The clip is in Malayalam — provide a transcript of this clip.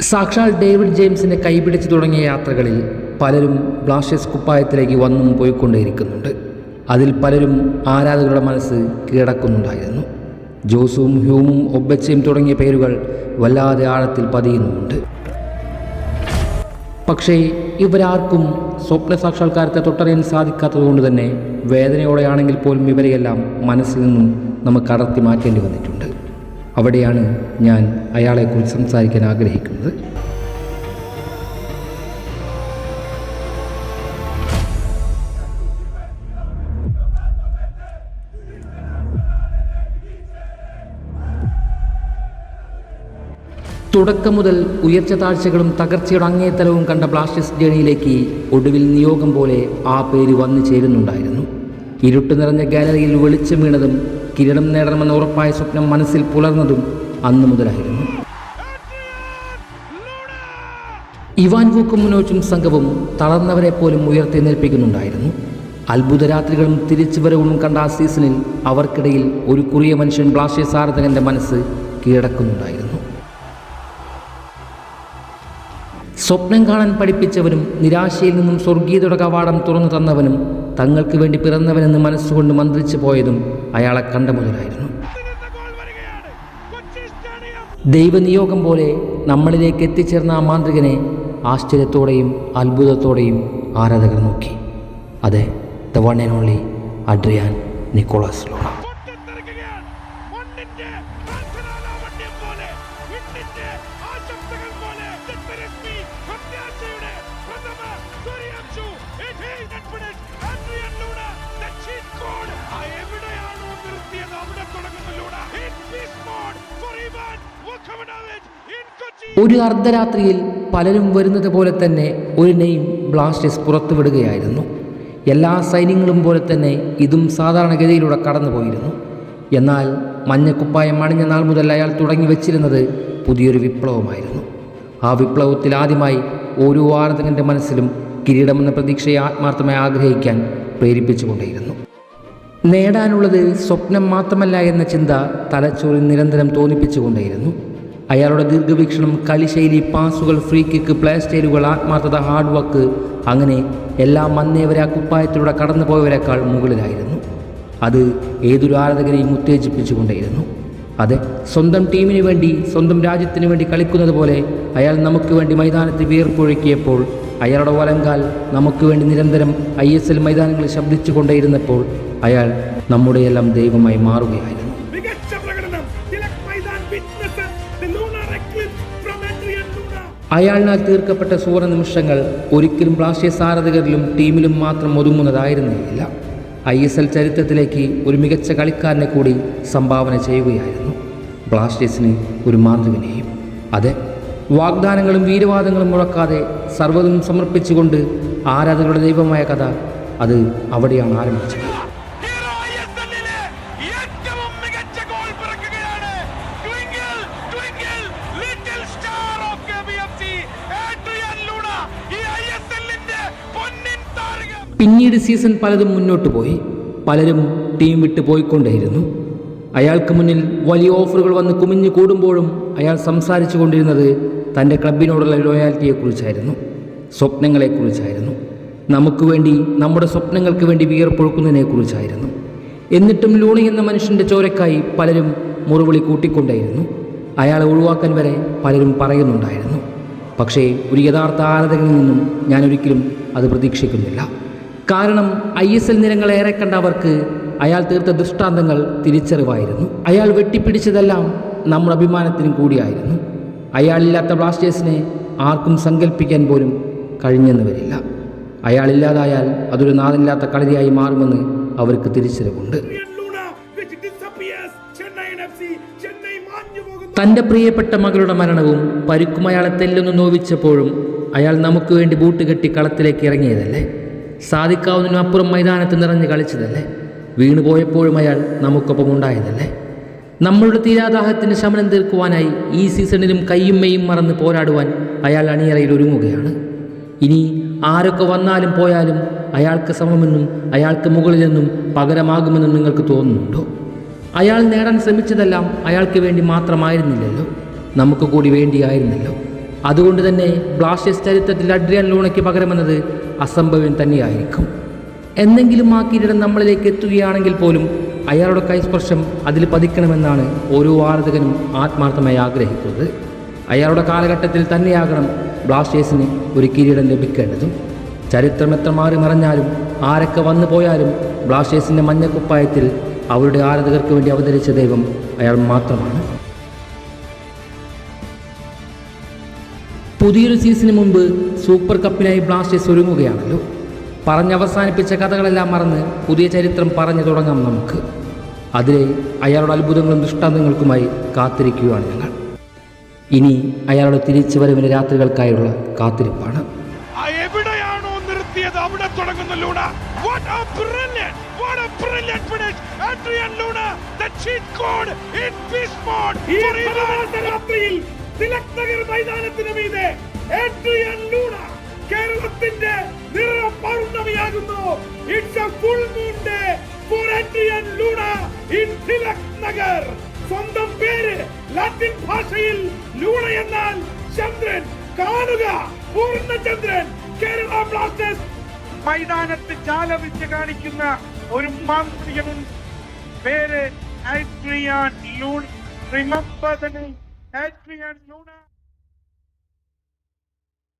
സാക്ഷാൽ ഡേവിഡ് ജെയിംസിനെ കൈപിടിച്ച് തുടങ്ങിയ യാത്രകളിൽ പലരും ബ്ലാസ്റ്റേഴ്സ് കുപ്പായത്തിലേക്ക് വന്നും പോയിക്കൊണ്ടേയിരിക്കുന്നുണ്ട്. അതിൽ പലരും ആരാധകരുടെ മനസ്സ് കീഴടക്കുന്നുണ്ടായിരുന്നു. ജോസും ഹ്യൂമും ഒബച്ചയും തുടങ്ങിയ പേരുകൾ വല്ലാതെ ആഴത്തിൽ പതിയുന്നുമുണ്ട്. പക്ഷേ ഇവരാർക്കും സ്വപ്ന സാക്ഷാത്കാരത്തെ തൊട്ടറിയാൻ സാധിക്കാത്തതുകൊണ്ട് തന്നെ വേദനയോടെയാണെങ്കിൽ പോലും ഇവരെയെല്ലാം മനസ്സിൽ നിന്നും നമുക്ക് അടർത്തി മാറ്റേണ്ടി വന്നിട്ടുണ്ട്. അവിടെയാണ് ഞാൻ അയാളെക്കുറിച്ച് സംസാരിക്കാൻ ആഗ്രഹിക്കുന്നത്. തുടക്കം മുതൽ ഉയർച്ച താഴ്ചകളും തകർച്ചയുടെ അങ്ങേത്തലവും കണ്ട ബ്ലാസ്റ്റേഴ്സ് ജേണിയിലേക്ക് ഒടുവിൽ നിയോഗം പോലെ ആ പേര് വന്നു ചേരുന്നുണ്ടായിരുന്നു. ഇരുട്ട് നിറഞ്ഞ ഗാലറിയിൽ വെളിച്ചം വീണതും കിരീടം നേടണമെന്ന ഉറപ്പായ സ്വപ്നം മനസ്സിൽ പുലർന്നതും അന്നു മുതലായിരുന്നു. ഇവാൻ വൂക്കും മുനോച്ചും സംഘവും തളർന്നവരെ പോലും ഉയർത്തെഴുന്നേൽപ്പിക്കുന്നുണ്ടായിരുന്നു. അത്ഭുത രാത്രികളും തിരിച്ചുവരവും കണ്ട ആ സീസണിൽ അവർക്കിടയിൽ ഒരു കുറിയ മനുഷ്യൻ ബ്ലാസ്റ്റേഴ്സ് ആരാധകന്റെ മനസ്സ് കീഴടക്കുന്നുണ്ടായിരുന്നു. സ്വപ്നം കാണാൻ പഠിപ്പിച്ചവനും നിരാശയിൽ നിന്നും സ്വർഗീയതയുടെ കവാടം തുറന്നു തന്നവനും തങ്ങൾക്ക് വേണ്ടി പിറന്നവനെന്ന് മനസ്സുകൊണ്ട് മന്ത്രിച്ചു പോയതും അയാളെ കണ്ട മുതലായിരുന്നു. ദൈവനിയോഗം പോലെ നമ്മളിലേക്ക് എത്തിച്ചേർന്ന ആ മാന്ത്രികനെ ആശ്ചര്യത്തോടെയും അത്ഭുതത്തോടെയും ആരാധകർ നോക്കി. അതെ the one and only Adrian Nicolas Luna പോലെ. പ്രത്യാശയുടെ പ്രഥമ സൂര്യാംശു It is not finished. Adrian Luna, the cheat code. ആ എവിടെയാണോ നിർത്തിയത് അവിടെ തുടങ്ങുന്നു Luna Hit beast mode for Ivan Vukovic in. ഒരു അർദ്ധരാത്രിയിൽ പലരും വരുന്നത് പോലെ തന്നെ ഒരു നെയിം ബ്ലാസ്റ്റേഴ്സ് പുറത്തുവിടുകയായിരുന്നു എല്ലാ സൈന്യങ്ങളും പോലെ തന്നെ ഇതും സാധാരണഗതിയിലൂടെ കടന്നു പോയിരുന്നു എന്നാൽ മഞ്ഞക്കുപ്പായം അണിഞ്ഞ നാൾ മുതൽ അയാൾ തുടങ്ങി വെച്ചിരുന്നത് പുതിയൊരു വിപ്ലവമായിരുന്നു ആ വിപ്ലവത്തിൽ ആദ്യമായി ഓരോ ആരാധകന്റെ മനസ്സിലും കിരീടമെന്ന പ്രതീക്ഷയെ ആത്മാർത്ഥമായി ആഗ്രഹിക്കാൻ പ്രേരിപ്പിച്ചുകൊണ്ടേയിരുന്നു. നേടാനുള്ളത് സ്വപ്നം മാത്രമല്ല എന്ന ചിന്ത തലച്ചോറിൽ നിരന്തരം തോന്നിപ്പിച്ചുകൊണ്ടേയിരുന്നു. അയാളുടെ ദീർഘവീക്ഷണം കളിശൈലി പാസുകൾ ഫ്രീ കിക്ക് പ്ലേ സ്റ്റൈലുകൾ ആത്മാർത്ഥത ഹാർഡ് വർക്ക് അങ്ങനെ എല്ലാം മന്നേവരെ ആ കുപ്പായത്തിലൂടെ കടന്നുപോയവരെക്കാൾ മുകളിലായിരുന്നു. അത് ഏതൊരു ആരാധകരെയും ഉത്തേജിപ്പിച്ചുകൊണ്ടേയിരുന്നു. അതെ സ്വന്തം ടീമിന് വേണ്ടി സ്വന്തം രാജ്യത്തിന് വേണ്ടി കളിക്കുന്നത് പോലെ അയാൾ നമുക്ക് വേണ്ടി മൈതാനത്ത് വീർപ്പൊഴുക്കിയപ്പോൾ അയാളുടെ വലങ്കാൽ നമുക്ക് വേണ്ടി നിരന്തരം ഐ എസ് എൽ മൈതാനങ്ങളിൽ ശബ്ദിച്ചു കൊണ്ടേയിരുന്നപ്പോൾ അയാൾ നമ്മുടെയെല്ലാം ദൈവമായി മാറുകയായിരുന്നു. അയാളിനാൽ തീർക്കപ്പെട്ട സുവർണ നിമിഷങ്ങൾ ഒരിക്കലും പ്ലാസ്റ്റിക് സാരഥകരിലും ടീമിലും മാത്രം ഒതുങ്ങുന്നതായിരുന്നില്ല. ഐ എസ് എൽ ചരിത്രത്തിലേക്ക് ഒരു മികച്ച കളിക്കാരനെ കൂടി സംഭാവന ചെയ്യുകയായിരുന്നു. ബ്ലാസ്റ്റേഴ്സിന് ഒരു മാന്ത്രികനെയും അതെ വാഗ്ദാനങ്ങളും വീരവാദങ്ങളും മുഴക്കാതെ സർവതും സമർപ്പിച്ചുകൊണ്ട് ആരാധകരുടെ ദൈവമായ കഥ അത് അവിടെയാണ് ആരംഭിച്ചത്. പിന്നീട് സീസൺ പലതും മുന്നോട്ട് പോയി. പലരും ടീം വിട്ട് പോയിക്കൊണ്ടേയിരുന്നു. അയാൾക്ക് മുന്നിൽ വലിയ ഓഫറുകൾ വന്ന് കുമിഞ്ഞു കൂടുമ്പോഴും അയാൾ സംസാരിച്ചു കൊണ്ടിരുന്നത് തന്റെ ക്ലബിനോടുള്ള ലോയാലിറ്റിയെക്കുറിച്ചായിരുന്നു സ്വപ്നങ്ങളെക്കുറിച്ചായിരുന്നു. നമുക്ക് വേണ്ടി നമ്മുടെ സ്വപ്നങ്ങൾക്ക് വേണ്ടി വിയർപ്പൊഴുക്കുന്നതിനെക്കുറിച്ചായിരുന്നു. എന്നിട്ടും ലൂണി എന്ന മനുഷ്യന്റെ ചോരക്കായി പലരും മുറിവിളി കൂട്ടിക്കൊണ്ടേയിരുന്നു. അയാളെ ഒഴിവാക്കാൻ വരെ പലരും പറയുന്നുണ്ടായിരുന്നു. പക്ഷേ ഒരു യഥാർത്ഥ ആരാധകനിൽ നിന്നും ഞാൻ ഒരിക്കലും അത് പ്രതീക്ഷിക്കുന്നില്ല. കാരണം ഐ എസ് എൽ നിരങ്ങൾ ഏറെ കണ്ട അവർക്ക് അയാൾ തീർത്ത ദൃഷ്ടാന്തങ്ങൾ തിരിച്ചറിവായിരുന്നു. അയാൾ വെട്ടിപ്പിടിച്ചതെല്ലാം നമ്മുടെ അഭിമാനത്തിനും കൂടിയായിരുന്നു. അയാളില്ലാത്ത ബ്ലാസ്റ്റേഴ്സിനെ ആർക്കും സങ്കല്പിക്കാൻ പോലും കഴിഞ്ഞെന്ന് വരില്ല അയാളില്ലാതായാൽ അതൊരു നാദില്ലാത്ത കളരിയായി മാറുമെന്ന് അവർക്ക് തിരിച്ചറിവുണ്ട്. തന്റെ പ്രിയപ്പെട്ട മകളുടെ മരണവും പരുക്കും അയാളെ തെല്ലൊന്ന് നോവിച്ചപ്പോഴും അയാൾ നമുക്ക് വേണ്ടി ബൂട്ട് കെട്ടി കളത്തിലേക്ക് ഇറങ്ങിയതല്ലേ? സാധിക്കാവുന്നതിനും അപ്പുറം മൈതാനത്ത് നിറഞ്ഞ് കളിച്ചതല്ലേ? വീണുപോയപ്പോഴും അയാൾ നമുക്കൊപ്പം ഉണ്ടായതല്ലേ? നമ്മളുടെ തീരാദാഹത്തിന് ശമനം തീർക്കുവാനായി ഈ സീസണിലും കയ്യും മെയ്യും മറന്ന് പോരാടുവാൻ അയാൾ അണിയറയിൽ ഒരുങ്ങുകയാണ്. ഇനി ആരൊക്കെ വന്നാലും പോയാലും അയാൾക്ക് സമമെന്നും അയാൾക്ക് മുകളിലെന്നും പകരമാകുമെന്നും നിങ്ങൾക്ക് തോന്നുന്നുണ്ടോ? അയാൾ നേടാൻ ശ്രമിച്ചതെല്ലാം അയാൾക്ക് വേണ്ടി മാത്രമായിരുന്നില്ലല്ലോ. നമുക്ക് കൂടി വേണ്ടിയായിരുന്നല്ലോ. അതുകൊണ്ട് തന്നെ ബ്ലാസ്റ്റേഴ്സ് ചരിത്രത്തിൽ അഡ്രിയൻ ലൂണയ്ക്ക് പകരമെന്നത് അസംഭവ്യം തന്നെയായിരിക്കും. എന്നെങ്കിലും ആ കിരീടം നമ്മളിലേക്ക് എത്തുകയാണെങ്കിൽ പോലും അയാളുടെ കൈസ്പർശം അതിൽ പതിക്കണമെന്നാണ് ഓരോ ആരാധകനും ആത്മാർത്ഥമായി ആഗ്രഹിക്കുന്നത്. അയാളുടെ കാലഘട്ടത്തിൽ തന്നെയാകണം ബ്ലാസ്റ്റേഴ്സിന് ഒരു കിരീടം ലഭിക്കേണ്ടതും. ചരിത്രം എത്ര മാറി മറഞ്ഞാലും ആരൊക്കെ വന്നു പോയാലും ബ്ലാസ്റ്റേഴ്സിന്റെ മഞ്ഞക്കുപ്പായത്തിൽ അവരുടെ ആരാധകർക്ക് വേണ്ടി അവതരിച്ച ദൈവം അയാൾ മാത്രമാണ്. പുതിയൊരു സീസണിന് മുമ്പ് സൂപ്പർ കപ്പിനായി ബ്ലാസ്റ്റേഴ്സ് ഒരുങ്ങുകയാണല്ലോ. പറഞ്ഞവസാനിപ്പിച്ച കഥകളെല്ലാം മറന്ന് പുതിയ ചരിത്രം പറഞ്ഞു തുടങ്ങാം നമുക്ക്. അതിലെ അയാളുടെ അത്ഭുതങ്ങളും ദൃഷ്ടാന്തങ്ങൾക്കുമായി കാത്തിരിക്കുകയാണ് ഞങ്ങൾ. ഇനി അയാളുടെ തിരിച്ചു വരവിന്റെ രാത്രികൾക്കായുള്ള കാത്തിരിപ്പാണ്. എവിടെയാണോ നിർത്തിയത് അവിടെ തുടങ്ങുന്ന Luna. What a brilliant what a brilliant finish. Adrian luna the cheat code in beast mode. ഈ for Iran. രാത്രിയിൽ തിലക് നഗർ മൈതാനത്തിന് മീതെ ഏഡ്രിയൻ ലൂണ കേരളത്തിന്റെ നിറ പൗർണമിയാകുന്നു. It's a full moon day for Adrian Luna in Tilak Nagar സ്വന്തം പേര് ലാറ്റിൻ ഭാഷയിൽ ലൂണ എന്നാൽ ചന്ദ്രൻ. കാണുക പൂർണചന്ദ്രൻ. കേരള ബ്ലാസ്റ്റേഴ്സ് മൈതാനത്ത് ചാലവിച്ച് കാണിക്കുന്ന ഒരു മാന്ത്രികനും പേര് Luna remember the name Adrian Luna